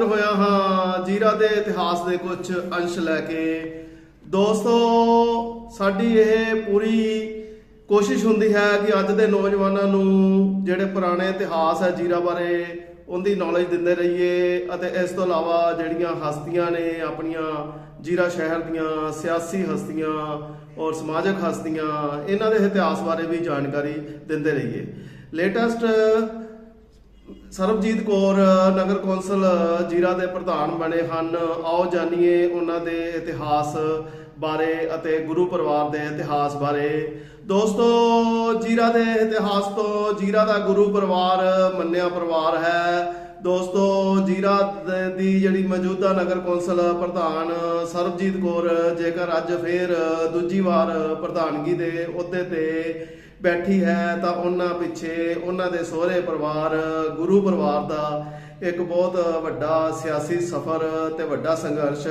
ਹਾਜ਼ਰ ਹੋਇਆ ਹਾਂ, ਜੀਰਾ ਦੇ ਇਤਿਹਾਸ ਦੇ ਕੁਝ ਅੰਸ਼ ਲੈ ਕੇ। ਦੋਸਤੋ, ਸਾਡੀ ਇਹ ਪੂਰੀ ਕੋਸ਼ਿਸ਼ ਹੁੰਦੀ ਹੈ ਕਿ ਅੱਜ ਦੇ ਨੌਜਵਾਨਾਂ ਨੂੰ ਜਿਹੜੇ ਪੁਰਾਣੇ ਇਤਿਹਾਸ ਹੈ ਜੀਰਾ ਬਾਰੇ, ਉਹਦੀ ਨੌਲੇਜ ਦਿੰਦੇ ਰਹੀਏ ਅਤੇ ਇਸ ਤੋਂ ਇਲਾਵਾ ਜਿਹੜੀਆਂ ਹਸਤੀਆਂ ਨੇ ਆਪਣੀਆਂ ਜੀਰਾ ਸ਼ਹਿਰ ਦੀਆਂ, ਸਿਆਸੀ ਹਸਤੀਆਂ ਔਰ ਸਮਾਜਿਕ ਹਸਤੀਆਂ, ਇਹਨਾਂ ਦੇ ਇਤਿਹਾਸ ਬਾਰੇ ਵੀ ਜਾਣਕਾਰੀ ਦਿੰਦੇ ਰਹੀਏ। ਲੇਟੈਸਟ ਸਰਬਜੀਤ ਕੌਰ ਨਗਰ ਕੌਂਸਲ ਜੀਰਾ ਦੇ ਪ੍ਰਧਾਨ ਬਣੇ ਹਨ। ਆਓ ਜਾਣੀਏ ਉਹਨਾਂ ਦੇ ਇਤਿਹਾਸ ਬਾਰੇ ਅਤੇ ਗੁਰੂ ਪਰਿਵਾਰ ਦੇ ਇਤਿਹਾਸ ਬਾਰੇ। ਦੋਸਤੋ, ਜੀਰਾ ਦੇ ਇਤਿਹਾਸ ਤੋਂ ਜੀਰਾ ਦਾ ਗੁਰੂ ਪਰਿਵਾਰ ਮੰਨਿਆ ਪਰਿਵਾਰ ਹੈ। ਦੋਸਤੋ, ਜੀਰਾ ਦੀ ਜਿਹੜੀ ਮੌਜੂਦਾ ਨਗਰ ਕੌਂਸਲ ਪ੍ਰਧਾਨ ਸਰਬਜੀਤ ਕੌਰ, ਜੇਕਰ ਅੱਜ ਫੇਰ ਦੂਜੀ ਵਾਰ ਪ੍ਰਧਾਨਗੀ ਦੇ ਅਹੁਦੇ ਤੇ ਬੈਠੀ ਹੈ ਤਾਂ ਉਹਨਾਂ ਪਿੱਛੇ ਉਹਨਾਂ ਦੇ ਸਹੁਰੇ ਪਰਿਵਾਰ, ਗੁਰੂ ਪਰਿਵਾਰ ਦਾ ਇੱਕ ਬਹੁਤ ਵੱਡਾ ਸਿਆਸੀ ਸਫ਼ਰ ਤੇ ਵੱਡਾ ਸੰਘਰਸ਼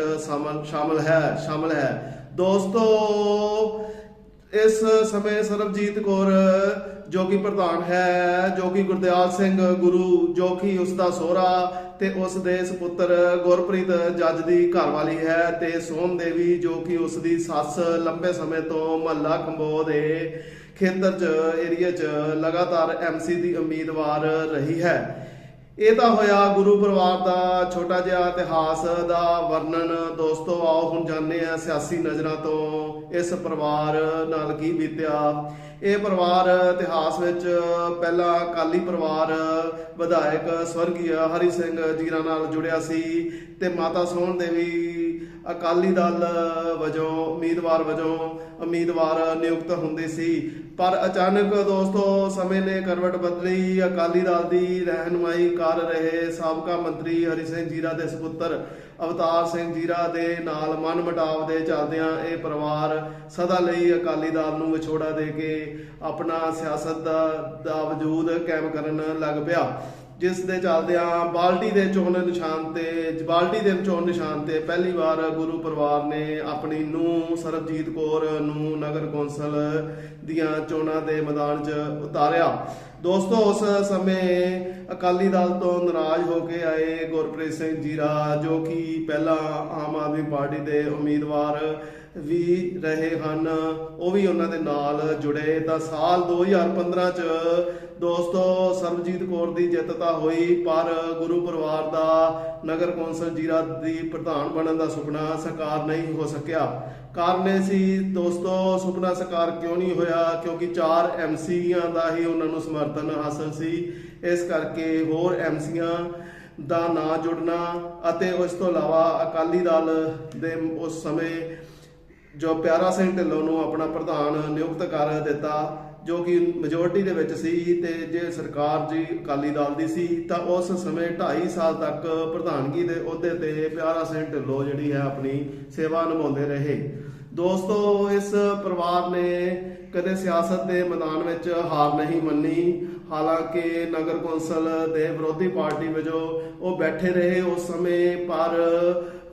ਸ਼ਾਮਲ ਹੈ ਸ਼ਾਮਲ ਹੈ। ਦੋਸਤੋ, ਇਸ ਸਮੇਂ ਸਰਬਜੀਤ ਕੌਰ ਜੋ ਕਿ ਪ੍ਰਧਾਨ ਹੈ, ਜੋ ਕਿ ਗੁਰਦਿਆਲ ਸਿੰਘ ਗੁਰੂ, ਜੋ ਕਿ ਉਸ ਦਾ ਸਹੁਰਾ ਤੇ ਉਸ ਦੇ ਸੁਪੁੱਤਰ ਗੁਰਪ੍ਰੀਤ ਜੱਜ ਦੀ ਘਰਵਾਲੀ ਹੈ ਤੇ ਸੋਮ ਦੇਵੀ ਜੋ ਕਿ ਉਸ ਦੀ ਸੱਸ ਲੰਬੇ ਸਮੇਂ ਤੋਂ ਮਹੱਲਾ ਕੰਬੋ ਦੇ ਖੇਤਰ 'ਚ ਏਰੀਆ 'ਚ ਲਗਾਤਾਰ ਐਮਸੀ ਦੀ ਉਮੀਦਵਾਰ ਰਹੀ ਹੈ। ਇਹ ਤਾਂ ਹੋਇਆ ਗੁਰੂ ਪਰਿਵਾਰ ਦਾ ਛੋਟਾ ਜਿਹਾ ਇਤਿਹਾਸ ਦਾ ਵਰਣਨ। ਦੋਸਤੋ, ਆਓ ਹੁਣ ਜਾਣਦੇ ਆ ਸਿਆਸੀ ਨਜ਼ਰਾਂ ਤੋਂ ਇਸ ਪਰਿਵਾਰ ਨਾਲ ਕੀ ਬੀਤਿਆ। ਇਹ ਪਰਿਵਾਰ ਇਤਿਹਾਸ ਵਿੱਚ ਪਹਿਲਾ ਅਕਾਲੀ ਪਰਿਵਾਰ, ਵਿਧਾਇਕ ਸਵਰਗੀ ਹਰੀ ਸਿੰਘ ਜੀਰਾ ਨਾਲ ਜੁੜਿਆ ਸੀ ਤੇ ਮਾਤਾ ਸੋਹਣ ਦੇਵੀ ਅਕਾਲੀ ਦਲ ਵਜੋਂ, ਉਮੀਦਵਾਰ ਵਜੋਂ ਉਮੀਦਵਾਰ ਨਿਯੁਕਤ ਹੁੰਦੇ ਸੀ। ਪਰ ਅਚਾਨਕ ਦੋਸਤੋ, ਸਮੇਂ ਨੇ ਕਰਵਟ ਬਦਲੀ। ਅਕਾਲੀ ਦਲ ਦੀ ਰਹਿਨੁਮਾਈ ਕਰ ਰਹੇ ਸਾਬਕਾ ਮੰਤਰੀ ਹਰੀ ਸਿੰਘ ਜੀਰਾ ਦੇ ਸੁਪੁੱਤਰ ਅਵਤਾਰ ਸਿੰਘ ਜੀਰਾ ਦੇ ਨਾਲ ਮਨ ਮਟਾਵ ਦੇ ਚੱਲਦਿਆਂ ਇਹ ਪਰਿਵਾਰ ਸਦਾ ਲਈ ਅਕਾਲੀ ਦਲ ਨੂੰ ਵਿਛੋੜਾ ਦੇ ਕੇ ਆਪਣਾ ਸਿਆਸਤ ਦਾ ਦਾ ਵਜੂਦ ਕਾਇਮ ਕਰਨ ਲੱਗ ਪਿਆ। ਜਿਸ ਦੇ ਚੱਲਦਿਆਂ ਬਾਲਟੀ ਦੇ ਚੋਣ ਨਿਸ਼ਾਨ ਤੇ, ਬਾਲਟੀ ਦੇ ਚੋਣ ਨਿਸ਼ਾਨ ਤੇ ਪਹਿਲੀ ਵਾਰ ਗੁਰੂ ਪਰਿਵਾਰ ਨੇ ਆਪਣੀ ਨੂੰ ਸਰਬਜੀਤ ਕੌਰ ਨੂੰ ਨਗਰ ਕੌਂਸਲ ਦੀਆਂ ਚੋਣਾਂ ਦੇ ਮੈਦਾਨ 'ਚ ਉਤਾਰਿਆ। ਦੋਸਤੋ, ਉਸ ਸਮੇਂ ਅਕਾਲੀ ਦਲ ਤੋਂ ਨਾਰਾਜ਼ ਹੋ ਕੇ ਆਏ ਗੁਰਪ੍ਰੀਤ ਸਿੰਘ ਜੀਰਾ, ਜੋ ਕਿ ਪਹਿਲਾਂ ਆਮ ਆਦਮੀ ਪਾਰਟੀ ਦੇ ਉਮੀਦਵਾਰ ਵੀ ਰਹੇ ਹਨ। ਉਹ ਵੀ ਉਹਨਾਂ ਦੇ ਨਾਲ ਜੁੜੇ। ਤਾਂ ਸਾਲ 2015 ਚ ਦੋਸਤੋ, ਸਰਬਜੀਤ ਕੌਰ ਦੀ ਜਿੱਤ ਤਾਂ ਹੋਈ, ਪਰ ਗੁਰੂ ਪਰਿਵਾਰ ਦਾ ਨਗਰ ਕੌਂਸਲ ਜੀਰਾ ਦੀ ਪ੍ਰਧਾਨ ਬਣਨ ਦਾ ਸੁਪਨਾ ਸਾਕਾਰ ਨਹੀਂ ਹੋ ਸਕਿਆ। ਕਾਰਨ ਇਹ ਸੀ, ਦੋਸਤੋ, ਸੁਪਨਾ ਸਾਕਾਰ ਕਿਉਂ ਨਹੀਂ ਹੋਇਆ? ਕਿਉਂਕਿ ਚਾਰ ਐਮਸੀਆਂ ਦਾ ਹੀ ਉਹਨਾਂ ਨੂੰ ਸਮਰਥਨ ਹਾਸਲ ਸੀ। ਇਸ ਕਰਕੇ ਹੋਰ ਐਮਸੀਆਂ ਦਾ ਨਾਂ ਜੁੜਨਾ ਅਤੇ ਉਸ ਤੋਂ ਇਲਾਵਾ ਅਕਾਲੀ ਦਲ ਦੇ ਉਸ ਸਮੇਂ ਜੋ ਪਿਆਰਾ ਸਿੰਘ ਢਿੱਲੋਂ ਨੂੰ ਆਪਣਾ ਪ੍ਰਧਾਨ ਨਿਯੁਕਤ ਕਰ ਦਿੱਤਾ, ਜੋ ਕਿ ਮੈਜੋਰਟੀ ਦੇ ਵਿੱਚ ਸੀ ਤੇ ਜੇ ਸਰਕਾਰ ਜੀ, ਅਕਾਲੀ ਦਲ ਦੀ ਸੀ, ਤਾਂ ਉਸ ਸਮੇਂ 2.5 ਸਾਲ ਤੱਕ ਪ੍ਰਧਾਨਗੀ ਦੇ ਅਹੁਦੇ ਤੇ ਪਿਆਰਾ ਸਿੰਘ ਢਿੱਲੋਂ ਜਿਹੜੀ ਹੈ ਆਪਣੀ ਸੇਵਾ ਨਿਭਾਉਂਦੇ ਰਹੇ। ਦੋਸਤੋ, ਇਸ ਪਰਿਵਾਰ ਨੇ ਕਦੇ ਸਿਆਸਤ ਦੇ ਮੈਦਾਨ ਵਿੱਚ ਹਾਰ ਨਹੀਂ ਮੰਨੀ। ਹਾਲਾਂਕਿ ਨਗਰ ਕੌਂਸਲ ਦੇ ਵਿਰੋਧੀ ਪਾਰਟੀ ਵਜੋਂ ਉਹ ਬੈਠੇ ਰਹੇ ਉਸ ਸਮੇਂ, ਪਰ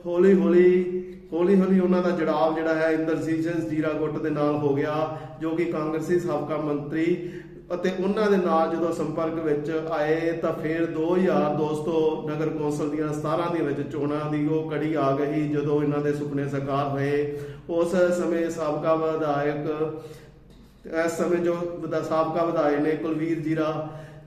ਹੌਲੀ ਹੌਲੀ ਹੌਲੀ ਹੌਲੀ ਉਹਨਾਂ ਦਾ ਜੜਾਵ ਜਿਹੜਾ ਹੈ ਇੰਦਰਜੀਤ ਸਿੰਘ ਜੀਰਾ ਗੁੱਟ ਦੇ ਨਾਲ ਹੋ ਗਿਆ, ਜੋ ਕਿ ਕਾਂਗਰਸੀ ਸਾਬਕਾ ਮੰਤਰੀ ਅਤੇ ਉਹਨਾਂ ਦੇ ਨਾਲ ਜਦੋਂ ਸੰਪਰਕ ਵਿੱਚ ਆਏ ਤਾਂ ਫਿਰ 2000 ਦੋਸਤੋ ਨਗਰ ਕੌਂਸਲ ਦੀਆਂ 17 ਦੀਆਂ ਵਿੱਚ ਚੋਣਾਂ ਦੀ ਉਹ ਕੜੀ ਆ ਗਈ, ਜਦੋਂ ਇਹਨਾਂ ਦੇ ਸੁਪਨੇ ਸਾਕਾਰ ਹੋਏ। ਉਸ ਸਮੇਂ ਸਾਬਕਾ ਵਿਧਾਇਕ, ਇਸ ਸਮੇਂ ਜੋ ਸਾਬਕਾ ਵਿਧਾਇਕ ਨੇ ਕੁਲਵੀਰ ਜੀਰਾ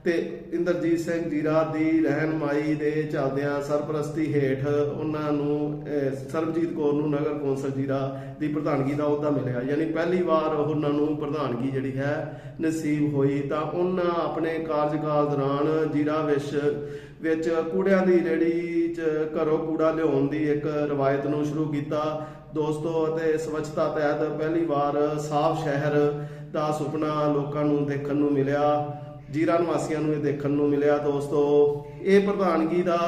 ਤੇ ਇੰਦਰਜੀਤ ਸਿੰਘ ਜੀਰਾ ਦੀ ਰਹਿਨਮਾਈ ਦੇ ਚੱਲਦਿਆਂ ਸਰਪ੍ਰਸਤੀ ਹੇਠ ਉਹਨਾਂ ਨੂੰ ਸਰਬਜੀਤ ਕੌਰ ਨੂੰ ਨਗਰ ਕੌਂਸਲ ਜੀਰਾ ਦੀ ਪ੍ਰਧਾਨਗੀ ਦਾ ਅਹੁਦਾ ਮਿਲਿਆ। ਯਾਨੀ ਪਹਿਲੀ ਵਾਰ ਉਹਨਾਂ ਨੂੰ ਪ੍ਰਧਾਨਗੀ ਜਿਹੜੀ ਹੈ ਨਸੀਬ ਹੋਈ ਤਾਂ ਉਹਨਾਂ ਆਪਣੇ ਕਾਰਜਕਾਲ ਦੌਰਾਨ ਜੀਰਾ ਵਿੱਚ ਵਿੱਚ ਕੂੜਿਆਂ ਦੀ ਰੇੜੀ 'ਚ ਘਰੋਂ ਕੂੜਾ ਲਿਆਉਣ ਦੀ ਇੱਕ ਰਵਾਇਤ ਨੂੰ ਸ਼ੁਰੂ ਕੀਤਾ। ਦੋਸਤੋ, ਅਤੇ ਸਵੱਛਤਾ ਤਹਿਤ ਪਹਿਲੀ ਵਾਰ ਸਾਫ਼ ਸ਼ਹਿਰ ਦਾ ਸੁਪਨਾ ਲੋਕਾਂ ਨੂੰ ਦੇਖਣ ਨੂੰ ਮਿਲਿਆ। ਜੀਰਾ ਨਿਵਾਸੀਆਂ ਨੂੰ ਇਹ ਦੇਖਣ ਨੂੰ ਮਿਲਿਆ ਦੋਸਤੋ। ਇਹ ਪ੍ਰਧਾਨਗੀ ਦਾ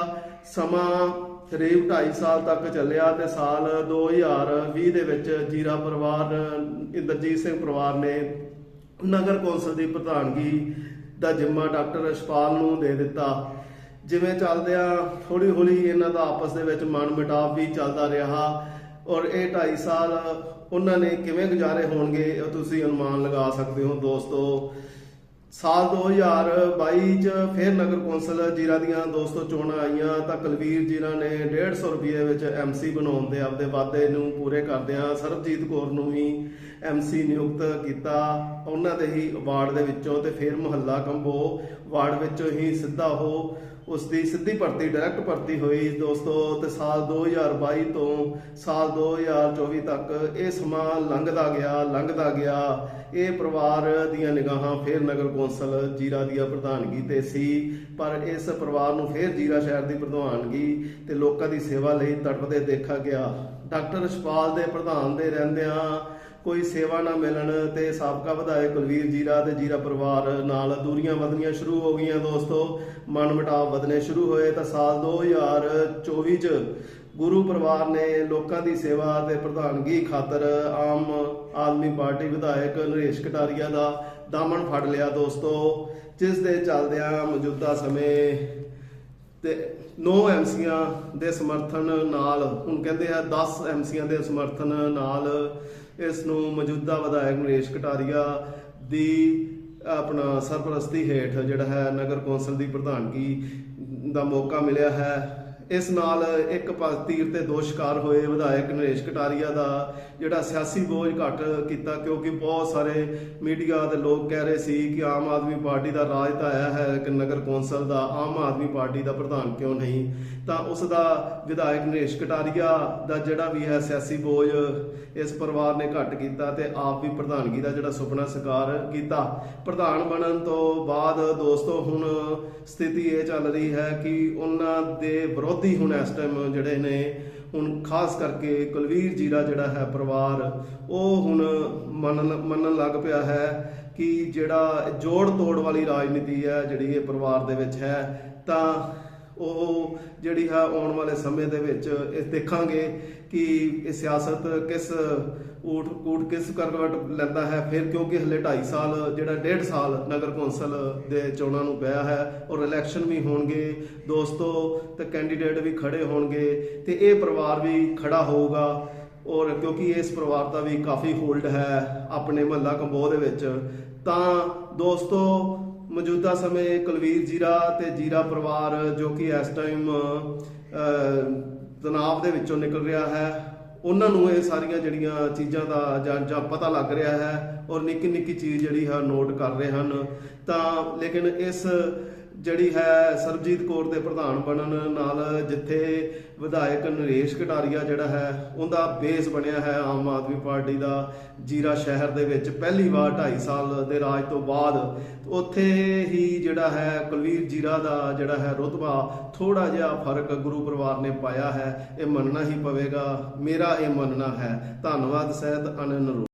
ਸਮਾਂ ਕਰੀਬ 2.5 ਸਾਲ ਤੱਕ ਚੱਲਿਆ ਤੇ ਸਾਲ 2020 ਦੇ ਵਿੱਚ ਜੀਰਾ ਪਰਿਵਾਰ, ਇੰਦਰਜੀਤ ਸਿੰਘ ਪਰਿਵਾਰ ਨੇ ਨਗਰ ਕੌਂਸਲ ਦੀ ਪ੍ਰਧਾਨਗੀ ਦਾ ਜ਼ਿੰਮਾ ਡਾਕਟਰ ਅਸ਼ਪਾਲ ਨੂੰ ਦੇ ਦਿੱਤਾ। ਜਿਵੇਂ ਚੱਲਦਿਆਂ ਹੌਲੀ ਹੌਲੀ ਇਹਨਾਂ ਦਾ ਆਪਸ ਦੇ ਵਿੱਚ ਮਨ ਮਿਟਾਵ ਵੀ ਚੱਲਦਾ ਰਿਹਾ ਔਰ ਇਹ 2.5 ਸਾਲ ਉਹਨਾਂ ਨੇ ਕਿਵੇਂ ਗੁਜ਼ਾਰੇ ਹੋਣਗੇ, ਇਹ ਤੁਸੀਂ ਅਨੁਮਾਨ ਲਗਾ ਸਕਦੇ ਹੋ ਦੋਸਤੋ। ਸਾਲ 2022 ਚ ਫਿਰ ਨਗਰ ਕੌਂਸਲ ਜੀਰਾ ਦੀਆਂ ਦੋਸਤੋ ਚੋਣਾਂ ਆਈਆਂ, ਤਾਂ ਕੁਲਵੀਰ ਜੀਰਾ ਨੇ 150 ਰੁਪਏ ਵਿੱਚ ਐਮਸੀ ਬਣਾਉਣ ਦੇ ਆਪਦੇ ਵਾਅਦੇ ਨੂੰ ਪੂਰੇ ਕਰਦਿਆਂ ਸਰਬਜੀਤ ਕੌਰ ਨੂੰ ਵੀ ਐਮਸੀ ਨਿਯੁਕਤ ਕੀਤਾ। ਉਹਨਾਂ ਦੇ ਹੀ ਵਾਰਡ ਦੇ ਵਿੱਚੋਂ ਤੇ ਫਿਰ ਮੁਹੱਲਾ ਕੰਬੋ ਵਾਰਡ ਵਿੱਚੋਂ ਹੀ ਸਿੱਧਾ ਉਹ ਉਸ ਦੀ ਸਿੱਧੀ ਭਰਤੀ ਡਾਇਰੈਕਟ ਭਰਤੀ ਹੋਈ ਦੋਸਤੋ ਤੇ ਸਾਲ 2022 ਤੋਂ ਸਾਲ 2024 ਤੱਕ ਇਹ ਸਮਾਂ ਲੰਘਦਾ ਗਿਆ ਲੰਘਦਾ ਗਿਆ। ਇਹ ਪਰਿਵਾਰ ਦੀਆਂ ਨਿਗਾਹਾਂ ਫਿਰ ਨਗਰ ਕੌਂਸਲ ਜੀਰਾ ਦੀਆਂ ਪ੍ਰਧਾਨਗੀ ਤੇ ਸੀ, ਪਰ ਇਸ ਪਰਿਵਾਰ ਨੂੰ ਫਿਰ ਜੀਰਾ ਸ਼ਹਿਰ ਦੀ ਪ੍ਰਧਾਨਗੀ ਤੇ ਲੋਕਾਂ ਦੀ ਸੇਵਾ ਲਈ ਤੜਪਦੇ ਦੇਖਿਆ ਗਿਆ। ਡਾਕਟਰ ਰਛਪਾਲ ਦੇ ਪ੍ਰਧਾਨ ਦੇ ਰਹਿੰਦਿਆਂ ਕੋਈ ਸੇਵਾ ਨਾ ਮਿਲਣ ਤੇ ਸਾਬਕਾ ਵਿਧਾਇਕ ਕੁਲਵੀਰ ਜੀਰਾ ਤੇ ਜੀਰਾ ਪਰਿਵਾਰ ਨਾਲ ਦੂਰੀਆਂ ਵਧਣੀਆਂ ਸ਼ੁਰੂ ਹੋ ਗਈਆਂ ਦੋਸਤੋ, ਮਨ ਮੁਟਾਵ ਵਧਣੇ ਸ਼ੁਰੂ ਹੋਏ ਤਾਂ ਸਾਲ 2024 ਚ ਗੁਰੂ ਪਰਿਵਾਰ ਨੇ ਲੋਕਾਂ ਦੀ ਸੇਵਾ ਤੇ ਪ੍ਰਧਾਨਗੀ ਖਾਤਰ ਆਮ ਆਦਮੀ ਪਾਰਟੀ ਵਿਧਾਇਕ ਨਰੇਸ਼ ਕਟਾਰੀਆ ਦਾ ਦਾਮਨ ਫੜ ਲਿਆ ਦੋਸਤੋ, ਜਿਸ ਦੇ ਚੱਲਦਿਆਂ ਮੌਜੂਦਾ ਸਮੇਂ ਤੇ 9 ਐਮਸੀਆਂ ਦੇ ਸਮਰਥਨ ਨਾਲ, ਹੁਣ ਕਹਿੰਦੇ ਆ 10 ਐਮਸੀਆਂ ਦੇ ਸਮਰਥਨ ਨਾਲ ਇਸ ਨੂੰ ਮੌਜੂਦਾ ਵਿਧਾਇਕ ਨਰੇਸ਼ ਕਟਾਰੀਆ ਦੀ ਆਪਣਾ ਸਰਪ੍ਰਸਤੀ ਹੇਠ ਜਿਹੜਾ ਹੈ ਨਗਰ ਕੌਂਸਲ ਦੀ ਪ੍ਰਧਾਨਗੀ ਦਾ ਮੌਕਾ ਮਿਲਿਆ ਹੈ। ਇਸ ਨਾਲ ਇੱਕ ਪਾਸ ਤੀਰ ਤੇ ਦੋ ਸ਼ਿਕਾਰ ਹੋਏ। ਵਿਧਾਇਕ ਨਰੇਸ਼ ਕਟਾਰੀਆ ਦਾ ਜਿਹੜਾ ਸਿਆਸੀ ਬੋਝ ਘੱਟ ਕੀਤਾ ਕਿਉਂਕਿ ਬਹੁਤ ਸਾਰੇ ਮੀਡੀਆ ਦੇ ਲੋਕ ਕਹਿ ਰਹੇ ਸੀ ਕਿ ਆਮ ਆਦਮੀ ਪਾਰਟੀ ਦਾ ਰਾਜ ਤਾਂ ਆਇਆ ਹੈ ਕਿ ਨਗਰ ਕੌਂਸਲ ਦਾ ਆਮ ਆਦਮੀ ਪਾਰਟੀ ਦਾ ਪ੍ਰਧਾਨ ਕਿਉਂ ਨਹੀਂ? ਤਾਂ ਉਸ ਦਾ ਵਿਧਾਇਕ ਨਰੇਸ਼ ਕਟਾਰੀਆ ਦਾ ਜਿਹੜਾ ਵੀ ਹੈ ਸਿਆਸੀ ਬੋਝ ਇਸ ਪਰਿਵਾਰ ਨੇ ਘੱਟ ਕੀਤਾ ਤੇ ਆਪ ਵੀ ਪ੍ਰਧਾਨਗੀ ਦਾ ਜਿਹੜਾ ਸੁਪਨਾ ਸਾਕਾਰ ਕੀਤਾ। ਪ੍ਰਧਾਨ ਬਣਨ ਤੋਂ ਬਾਅਦ ਦੋਸਤੋ, ਹੁਣ ਸਥਿਤੀ ਇਹ ਚੱਲ ਰਹੀ ਹੈ ਕਿ ਉਹਨਾਂ ਦੇ ਵਿਰੋਧੀ ਹੁਣ ਇਸ ਟਾਈਮ ਜਿਹੜੇ ਨੇ, ਹੁਣ ਖਾਸ ਕਰਕੇ ਕੁਲਵੀਰ ਜੀਰਾ ਜਿਹੜਾ ਹੈ ਪਰਿਵਾਰ, ਉਹ ਹੁਣ ਮੰਨਣ ਮੰਨਣ ਲੱਗ ਪਿਆ ਹੈ ਕਿ ਜਿਹੜਾ ਜੋੜ ਤੋੜ ਵਾਲੀ ਰਾਜਨੀਤੀ ਹੈ ਜਿਹੜੀ ਇਹ ਪਰਿਵਾਰ ਦੇ ਵਿੱਚ ਹੈ, ਤਾਂ ਉਹ ਜਿਹੜੀ ਹੈ ਆਉਣ ਵਾਲੇ ਸਮੇਂ ਦੇ ਵਿੱਚ ਇਹ ਦੇਖਾਂਗੇ ਕਿ ਇਹ ਸਿਆਸਤ ਕਿਸ ਊਟ, ਕੂਟ ਕਿਸ ਕਰਵਟ ਲੈਂਦਾ ਹੈ। ਫਿਰ ਕਿਉਂਕਿ ਹਲੇ 2.5 ਸਾਲ, ਜਿਹੜਾ 1.5 ਸਾਲ ਨਗਰ ਕੌਂਸਲ ਦੇ ਚੋਣਾਂ ਨੂੰ ਪਿਆ ਹੈ, ਔਰ ਇਲੈਕਸ਼ਨ ਵੀ ਹੋਣਗੇ, ਦੋਸਤੋ ਤੇ ਕੈਂਡੀਡੇਟ ਵੀ ਖੜੇ ਹੋਣਗੇ ਤੇ ਇਹ ਪਰਿਵਾਰ ਵੀ ਖੜਾ ਹੋਊਗਾ। ਔਰ ਕਿਉਂਕਿ ਇਸ ਪਰਿਵਾਰ ਦਾ ਵੀ ਕਾਫੀ ਹੋਲਡ ਹੈ ਆਪਣੇ ਮਹੱਲਾ ਕੰਬੋਹ ਦੇ ਵਿੱਚ। ਤਾਂ ਦੋਸਤੋ ਮੌਜੂਦਾ ਸਮੇਂ ਕੁਲਵੀਰ ਜੀਰਾ ਤੇ ਜੀਰਾ ਪਰਿਵਾਰ ਜੋ ਕਿ ਇਸ ਟਾਈਮ ਤਣਾਵ ਦੇ ਵਿੱਚੋਂ ਨਿਕਲ ਰਿਹਾ ਹੈ। ਉਹਨਾਂ ਨੂੰ ਇਹ ਸਾਰੀਆਂ ਜਿਹੜੀਆਂ ਚੀਜ਼ਾਂ ਦਾ ਜਾਂ ਜਾਂ ਪਤਾ ਲੱਗ ਰਿਹਾ ਹੈ ਔਰ ਨਿੱਕੀ ਨਿੱਕੀ ਚੀਜ਼ ਜਿਹੜੀ ਹੈ ਨੋਟ ਕਰ ਰਹੇ ਹਨ। ਤਾਂ ਲੇਕਿਨ ਇਸ ਜਿਹੜੀ ਹੈ ਸਰਬਜੀਤ ਕੌਰ ਦੇ ਪ੍ਰਧਾਨ ਬਣਨ ਨਾਲ ਜਿੱਥੇ ਵਿਧਾਇਕ ਨਰੇਸ਼ ਕਟਾਰੀਆ ਜਿਹੜਾ ਹੈ, ਉਹਦਾ ਬੇਸ ਬਣਿਆ ਹੈ ਆਮ ਆਦਮੀ ਪਾਰਟੀ ਦਾ ਜੀਰਾ ਸ਼ਹਿਰ ਦੇ ਵਿੱਚ, ਪਹਿਲੀ ਵਾਰ 2.5 ਸਾਲ ਦੇ ਰਾਜ ਤੋਂ ਬਾਅਦ। ਉੱਥੇ ਹੀ ਜਿਹੜਾ ਹੈ ਕੁਲਵੀਰ ਜੀਰਾ ਦਾ ਜਿਹੜਾ ਹੈ ਰੁਤਬਾ ਥੋੜਾ ਜਿਹਾ ਫ਼ਰਕ ਗੁਰੂ ਪਰਿਵਾਰ ਨੇ ਪਾਇਆ ਹੈ, ਇਹ ਮੰਨਣਾ ਹੀ ਪਵੇਗਾ, ਮੇਰਾ ਇਹ ਮੰਨਣਾ ਹੈ। ਧੰਨਵਾਦ, ਸਹਿਤ ਅਨੰਦ